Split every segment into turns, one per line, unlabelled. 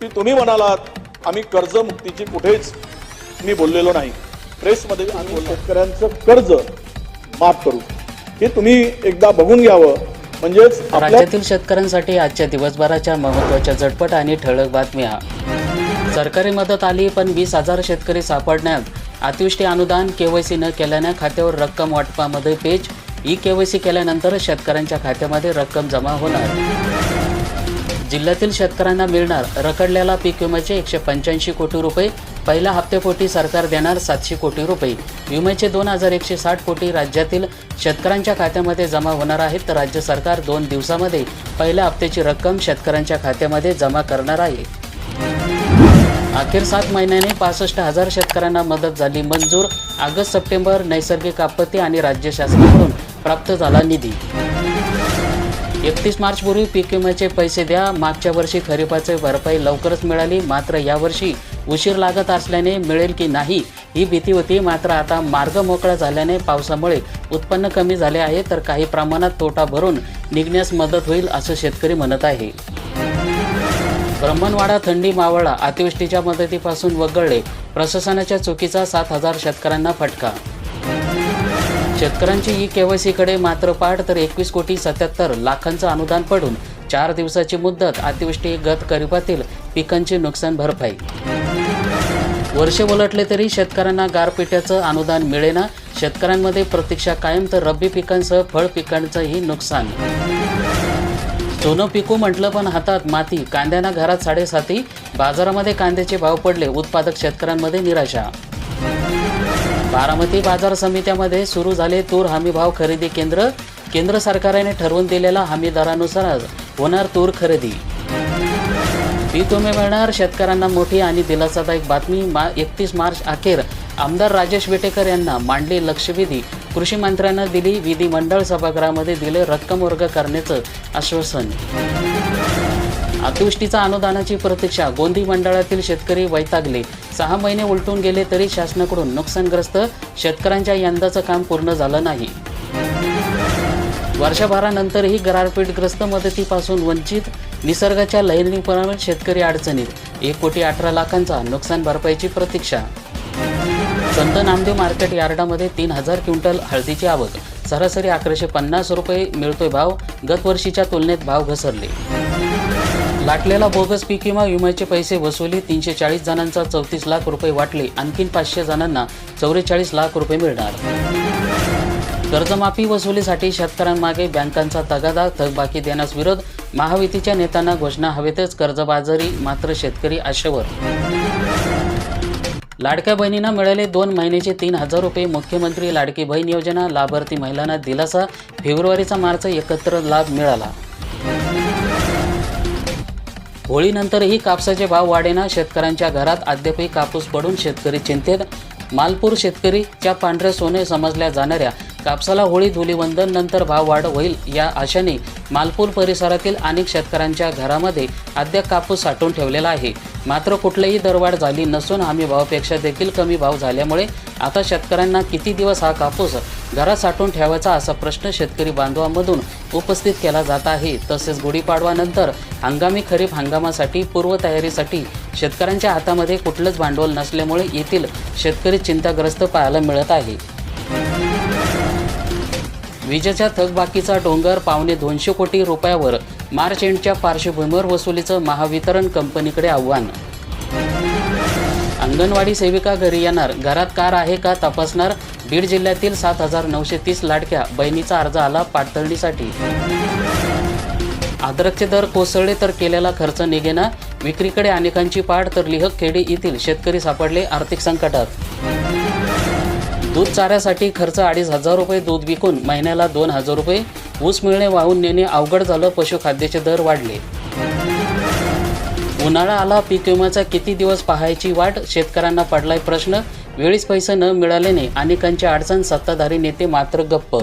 की तुम्ही म्हणालात आम्ही कर्जमुक्तीची कुठेच मी बोललेलो नाही. प्रेसमध्ये आम्ही शेतकऱ्यांचं कर्ज माफ करू. हे तुम्ही एकदा बघून घ्यावं. म्हणजेच
राज्यातील शेतकऱ्यांसाठी आजच्या दिवसभराच्या महत्त्वाच्या झटपट आणि ठळक बातम्या. सरकारी मदत आली पण वीस हजार शेतकरी सापडण्यात अतिवृष्टी अनुदान केवायसी न केल्याने खात्यावर रक्कम वाटपामध्ये पेच. ई केवायसी केल्यानंतर शेतकऱ्यांच्या खात्यामध्ये रक्कम जमा होणार. जिल्ह्यातील शेतकऱ्यांना मिळणार रखडलेला पीक विम्याचे एकशे पंच्याऐंशी कोटी रुपये. पहिल्या हप्त्यापोटी सरकार देणार सातशे कोटी रुपये. विम्याचे दोन हजार एकशे साठ कोटी राज्यातील शेतकऱ्यांच्या खात्यामध्ये जमा होणार आहेत. तर राज्य सरकार दोन दिवसामध्ये पहिल्या हप्त्याची रक्कम शेतकऱ्यांच्या खात्यामध्ये जमा करणार आहे. अखेर सात महिन्याने पासष्ट हजार शेतकऱ्यांना मदत झाली. मंजूर ऑगस्ट सप्टेंबर नैसर्गिक आपत्ती आणि राज्य शासनाकडून प्राप्त झाला निधी. एकतीस मार्चपूर्वी पीक विम्याचे पैसे द्या. मागच्या वर्षी खरीपाचे भरपाई लवकरच मिळाली. मात्र यावर्षी उशीर लागत असल्याने मिळेल की नाही ही भीती होती. मात्र आता मार्ग मोकळा झाल्याने पावसामुळे उत्पन्न कमी झाले आहे. तर काही प्रमाणात तोटा भरून निघण्यास मदत होईल असं शेतकरी म्हणत आहे. ब्रह्मणवाडा थंडी मावळा अतिवृष्टीच्या मदतीपासून वगळले. प्रशासनाच्या चुकीचा सात हजार शेतकऱ्यांना फटका शेतकऱ्यांची ई केवायसीकडे मात्र पाठ तर एकवीस कोटी सत्याहत्तर लाखांचं अनुदान पडून चार दिवसाची मुदत अतिवृष्टी गत करिपातील पिकांची नुकसान भरपाई. वर्ष उलटले तरी शेतकऱ्यांना गारपिट्याचं अनुदान मिळेना. शेतकऱ्यांमध्ये प्रतीक्षा कायम तर रब्बी पिकांसह फळ पिकांचंही नुकसान. सोनं पिकू म्हटलं पण हातात माती. कांद्यांना घरात साडेसाती. बाजारामध्ये कांद्याचे भाव पडले. उत्पादक शेतकऱ्यांमध्ये निराशा. बारामती बाजार समित्यामध्ये सुरू झाले तूर हमीभाव खरेदी केंद्र. केंद्र सरकारने ठरवून दिलेल्या हमीदारानुसार होणार तूर खरेदी. पीक विमे मिळणार शेतकऱ्यांना मोठी आणि दिलासादायक बातमी. मा एकतीस मार्च अखेर आमदार राजेश विटेकर यांना मांडली लक्षवेधी. कृषी मंत्र्यांना दिली विधिमंडळ सभागृहामध्ये दिले रक्कम वर्ग करण्याचं आश्वासन. अतिवृष्टीचा अनुदानाची प्रतीक्षा. गोंदी मंडळातील शेतकरी वैतागले. सहा महिने उलटून गेले तरी शासनाकडून नुकसानग्रस्त शेतकऱ्यांच्या यंदाचं काम पूर्ण झालं नाही. वर्षभरानंतरही गरारपीठग्रस्त मदतीपासून वंचित निसर्गाच्या लहरीपणावर शेतकरी अडचणीत. एक कोटी अठरा लाखांचा नुकसान भरपाईची प्रतीक्षा. संत नामदेव मार्केट यार्डामध्ये तीन हजार क्विंटल हळदीची आवक. सरासरी अकराशे पन्नास रुपये मिळतोय भाव. गतवर्षीच्या तुलनेत भाव घसरले. लाटलेला बोगस पीक विमा विम्याचे पैसे वसुली तीनशे चाळीस जणांचा चौतीस लाख रुपये वाटले. आणखीन पाचशे जणांना चौवेचाळीस लाख रुपये मिळणार. कर्जमाफी वसुलीसाठी शेतकऱ्यांमागे बँकांचा तगादा थकबाकी देण्यास विरोध. महायुतीच्या नेत्यांना घोषणा हवेतच कर्जबाजारी मात्र शेतकरी आशेवर. लाडक्या बहिणींना मिळाले दोन महिन्याचे तीन हजार रुपये. मुख्यमंत्री लाडकी बहीण योजना लाभार्थी महिलांना दिलासा. फेब्रुवारीचा मार्च एकत्र लाभ मिळाला. होळीनंतरही कापसाचे भाव वाढेना शेतकऱ्यांच्या घरात अद्यापही कापूस पडून शेतकरी चिंतेत. मालपूर शेतकरीच्या पांढरे सोने समजल्या जाणाऱ्या. कापसाला होळी धुलीवंदन नंतर भाव वाढ होईल या आशेने मालपूर परिसरातील अनेक शेतकऱ्यांच्या घरामध्ये अद्याप कापूस साठवून ठेवलेला आहे. मात्र कुठलीही दरवाढ झाली नसून हमी भावापेक्षा देखील कमी भाव झाल्यामुळे आता शेतकऱ्यांना किती दिवस हा कापूस घरात साठवून ठेवायचा असा प्रश्न शेतकरी बांधवांमधून उपस्थित केला जात आहे. तसेच गुढीपाडवानंतर हंगामी खरीप हंगामासाठी पूर्वतयारीसाठी शेतकऱ्यांच्या हातामध्ये कुठलंच भांडवल नसल्यामुळे येथील शेतकरी चिंताग्रस्त पाहायला मिळत आहे. विजेच्या थकबाकीचा डोंगर पावणे दोनशे कोटी रुपयावर मार्च एंडच्या पार्श्वभूमीवर वसुलीचं महावितरण कंपनीकडे आव्हान. अंगणवाडी सेविका घरी येणार. घरात कार आहे का तपासणार? बीड जिल्ह्यातील सात हजार नऊशे तीस लाडक्या बहिणीचा अर्ज आला पाडतळणीसाठी अद्रकचे दर कोसळले तर केलेला खर्च निघेना. विक्रीकडे अनेकांची पाठ तर लिहक खेडी येथील शेतकरी सापडले आर्थिक संकटात. दूध चाऱ्यासाठी खर्च अडीच हजार रुपये दूध विकून महिन्याला दोन हजार रुपये ऊस मिळणे वाहून नेणे अवघड झालं पशुखाद्याचे दर वाढले. उन्हाळा आला पीक विम्याचा किती दिवस पाहायची वाट? शेतकऱ्यांना पडलाय प्रश्न. वेळीच पैसे न मिळाल्याने अनेकांची अडचण सत्ताधारी नेते मात्र गप्प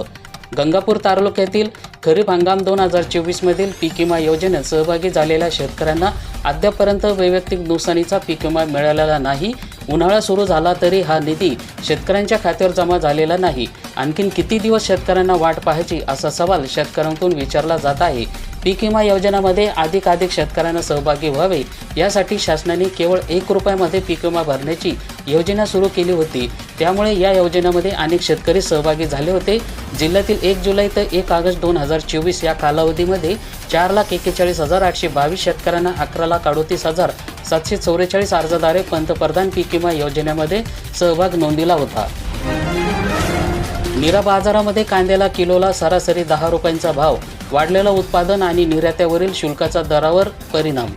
गंगापूर तालुक्यातील खरीप हंगाम दोन हजार चोवीसमधील पीक विमा योजनेत सहभागी झालेल्या शेतकऱ्यांना अद्यापर्यंत वैयक्तिक नुकसानीचा पीक विमा मिळालेला नाही. उन्हाळा सुरू झाला तरी हा निधी शेतकऱ्यांच्या खात्यावर जमा झालेला नाही. आणखीन किती दिवस शेतकऱ्यांना वाट पाहायची असा सवाल शेतकऱ्यांकडून विचारला जात आहे. पीक विमा योजनामध्ये अधिकाधिक शेतकऱ्यांना सहभागी व्हावे. यासाठी शासनाने केवळ एक रुपयामध्ये पीक विमा भरण्याची योजना सुरू केली होती. त्यामुळे या योजनेमध्ये अनेक शेतकरी सहभागी झाले होते. जिल्ह्यातील एक जुलै ते एक ऑगस्ट दोन हजार चोवीस या कालावधीमध्ये चार लाख एक्केचाळीस हजार आठशे बावीस शेतकऱ्यांना अकरा लाख अडोतीस हजार सातशे चौवेचाळीस अर्जदारे पंतप्रधान पीक विमा योजनेमध्ये सहभाग नोंदविला होता. नीरा बाजारामध्ये कांद्याला किलोला सरासरी दहा रुपयांचा भाव वाढलेलं उत्पादन आणि निर्यात्यावरील शुल्काचा दरावर परिणाम.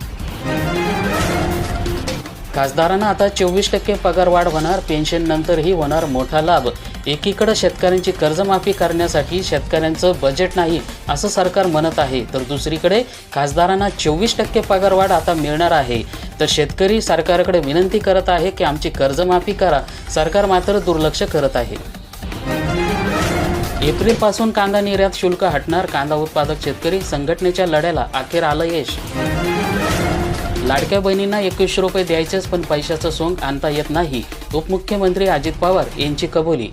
खासदारांना आता चोवीस टक्के पगार वाढ होणार पेन्शन नंतरही होणार मोठा लाभ. एकीकडे शेतकऱ्यांची कर्जमाफी करण्यासाठी शेतकऱ्यांचं बजेट नाही असं सरकार म्हणत आहे. तर दुसरीकडे खासदारांना चोवीस टक्के पगारवाढ आता मिळणार आहे. तर शेतकरी सरकारकडे विनंती करत आहे की आमची कर्जमाफी करा. सरकार मात्र दुर्लक्ष करत आहे. एप्रिलपासून कांदा निर्यात शुल्क हटणार कांदा उत्पादक शेतकरी संघटनेच्या लढ्याला अखेर आलं यश. लाडक्या बहिणींना एकवीसशे रुपये द्यायचेच पण पैशाचं सोंग आणता येत नाही उपमुख्यमंत्री अजित पवार यांची कबुली.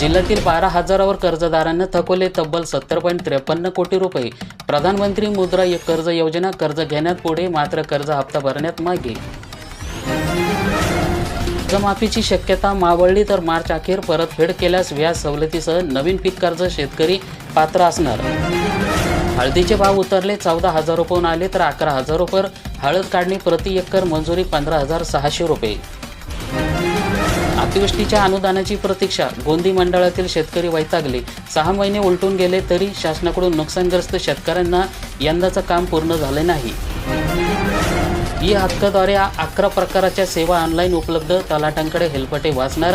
जिल्ह्यातील बारा हजारावर कर्जदारांना थकवले तब्बल सत्तर पॉईंट त्रेपन्न कोटी रुपये. प्रधानमंत्री मुद्रा कर्ज योजना कर्ज घेण्यात पुढे मात्र कर्ज हप्ता भरण्यात मागे. कर्जमाफीची शक्यता मावळली तर मार्च अखेर परतफेड केल्यास व्याज सवलतीसह नवीन पीक कर्ज शेतकरी पात्र असणार. हळदीचे भाव उतरले चौदा हजार रुपये आले तर अकरा हजार रुपये. हळद काढणी प्रति एकर मंजुरी पंधरा हजार सहाशे रुपये. अतिवृष्टीच्या अनुदानाची प्रतीक्षा गोंदी मंडळातील शेतकरी वैतागले. सहा महिने उलटून गेले तरी शासनाकडून नुकसानग्रस्त शेतकऱ्यांना यंदाचं काम पूर्ण झाले नाही. ई हक्काद्वारे अकरा प्रकाराच्या सेवा ऑनलाईन उपलब्ध तलाटांकडे हेलपटे वाचणार.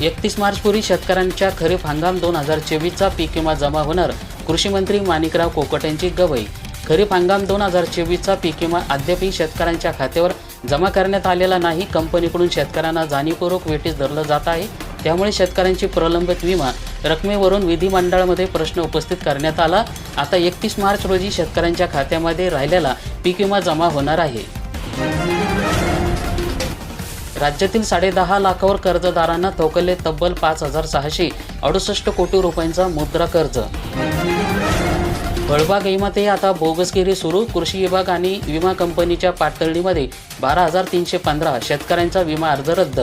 एकतीस मार्चपूर्वी शेतकऱ्यांच्या खरीप हंगाम दोन हजार चोवीसचा पीक विमा जमा होणार. कृषीमंत्री माणिकराव कोकटेंची गवई. खरीप हंगाम दोन हजार चोवीसचा पीक विमा अद्यापही शेतकऱ्यांच्या खात्यावर जमा करण्यात आलेला नाही. कंपनीकडून शेतकऱ्यांना जाणीवपूर्वक वेटीस धरलं जात आहे. त्यामुळे शेतकऱ्यांची प्रलंबित विमा रकमेवरून विधिमंडळामध्ये प्रश्न उपस्थित करण्यात आला. आता एकतीस मार्च रोजी शेतकऱ्यांच्या खात्यामध्ये राहिलेला पीक विमा जमा होणार आहे. राज्यातील साडेदहा लाखावर कर्जदारांना थोकले तब्बल पाच हजार सहाशे अडुसष्ट कोटी रुपयांचा मुद्रा कर्ज. फळबाग विमातही आता बोगसगिरी सुरू. कृषी विभाग आणि विमा कंपनीच्या पातळीमध्ये बारा हजार तीनशे पंधरा शेतकऱ्यांचा विमा अर्ज रद्द.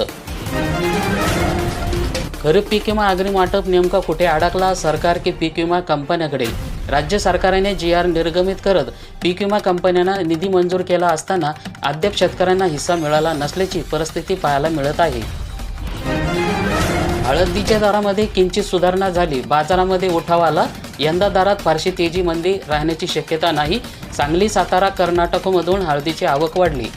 खरीप पीक विमा अग्रिम वाटप नेमका कुठे अडकला? सरकार की पीक विमा कंपन्याकडे? राज्य सरकारने जी आर निर्गमित करत पीक विमा कंपन्यांना निधी मंजूर केला असताना अद्याप शेतकऱ्यांना हिस्सा मिळाला नसल्याची परिस्थिती पाहायला मिळत आहे. हळदीच्या दरामध्ये किंचित सुधारणा झाली. बाजारामध्ये उठाव आला. यंदा दरात फारशी तेजीमध्ये राहण्याची शक्यता नाही. सांगली सातारा कर्नाटकमधून हळदीची आवक वाढली.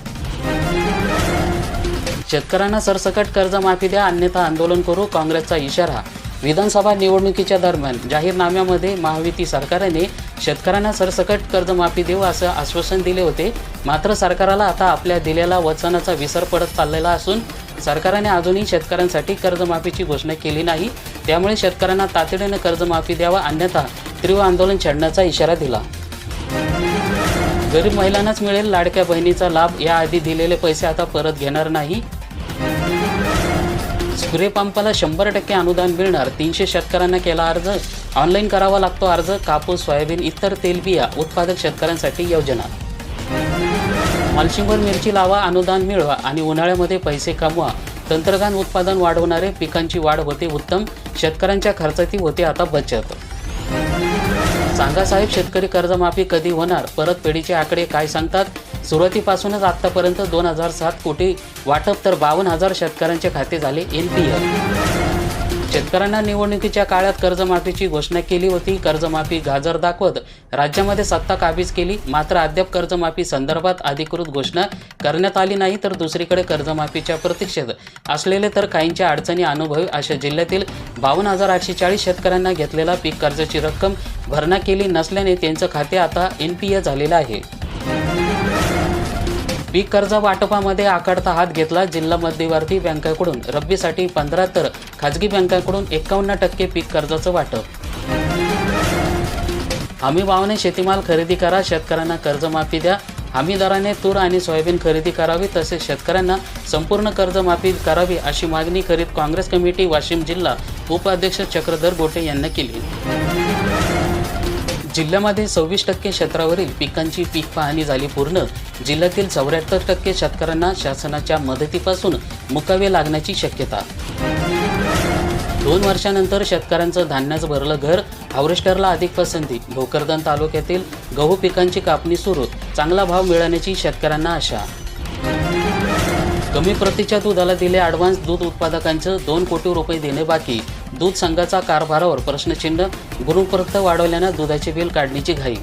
शेतकऱ्यांना सरसकट कर्जमाफी द्या अन्यथा आंदोलन करू काँग्रेसचा इशारा. विधानसभा निवडणुकीच्या दरम्यान जाहीरनाम्यामध्ये महायुती सरकारने शेतकऱ्यांना सरसकट कर्जमाफी देऊ असं आश्वासन दिले होते. मात्र सरकाराला आता आपल्या दिलेल्या वचनाचा विसर पडत चाललेला असून सरकारने अजूनही शेतकऱ्यांसाठी कर्जमाफीची घोषणा केली नाही. त्यामुळे शेतकऱ्यांना तातडीनं कर्जमाफी द्यावा अन्यथा तीव्र आंदोलन छेडण्याचा इशारा दिला. गरीब महिलांनाच मिळेल लाडक्या बहिणीचा लाभ याआधी दिलेले पैसे आता परत घेणार नाही. स्प्रे पंपाला शंभर टक्के अनुदान मिळणार. तीनशे शेतकऱ्यांना केला अर्ज. ऑनलाईन करावा लागतो अर्ज. कापूस सोयाबीन इतर तेलबिया उत्पादक शेतकऱ्यांसाठी योजना. मालशिंगवर मिरची लावा अनुदान मिळवा आणि उन्हाळ्यामध्ये पैसे कमवा. तंत्रज्ञान उत्पादन वाढवणारे पिकांची वाढ होते उत्तम. शेतकऱ्यांच्या खर्चाची होते आता बचत. सांगा साहेब शेतकरी कर्जमाफी कधी होणार? परतफेडीचे आकडे काय सांगतात? सुरुवातीपासूनच आतापर्यंत दोन हजार सात कोटी वाटप तर बावन्न हजार शेतकऱ्यांचे खाते झाले एन पी शेतकऱ्यांना निवडणुकीच्या काळात कर्जमाफीची घोषणा केली होती. कर्जमाफी गाजर दाखवत राज्यामध्ये सत्ता काबीज केली. मात्र अद्याप कर्जमाफी संदर्भात अधिकृत घोषणा करण्यात आली नाही तर दुसरीकडे कर्जमाफीच्या प्रतीक्षेत असलेले तर काहींच्या अडचणी अनुभवी अशा जिल्ह्यातील बावन्न हजार आठशे चाळीस शेतकऱ्यांना घेतलेला पीक कर्जाची रक्कम भरणा केली नसल्याने त्यांचं खाते आता एन पी ए झालेलं आहे. पीक कर्ज वाटपामध्ये आकडता हात घेतला जिल्हा मध्यवर्ती बँकेकडून. रब्बीसाठी पंधरा तर खाजगी बँकांकडून एकावन्न टक्के पीक कर्जाचं वाटप. हमी भावाने शेतीमाल खरेदी करा शेतकऱ्यांना कर्जमाफी द्या. हमीदाराने तूर आणि सोयाबीन खरेदी करावी तसेच शेतकऱ्यांना संपूर्ण कर्जमाफी करावी अशी मागणी करीत काँग्रेस कमिटी वाशिम जिल्हा उपाध्यक्ष चक्रधर गोटे यांनी केली. जिल्ह्यामध्ये सव्वीस टक्के क्षेत्रावरील पिकांची पीक पाहणी झाली पूर्ण. जिल्ह्यातील चौऱ्याहत्तर टक्के शेतकऱ्यांना शासनाच्या मदतीपासून मुकावे लागण्याची शक्यता. दोन वर्षानंतर शेतकऱ्यांचं धान्याचं भरलं घर हार्वेस्टरला अधिक पसंती. भोकरदन तालुक्यातील गहू पिकांची कापणी सुरू. चांगला भाव मिळण्याची शेतकऱ्यांना आशा. कमी प्रतीच्या दुधाला दिले ॲडव्हान्स दूध उत्पादकांचं दोन कोटी रुपये देणे बाकी. दूध संघाचा कारभारावर प्रश्नचिन्ह गुरुपर्यंत वाढवल्यानं दुधाचे बिल काढण्याची घाई.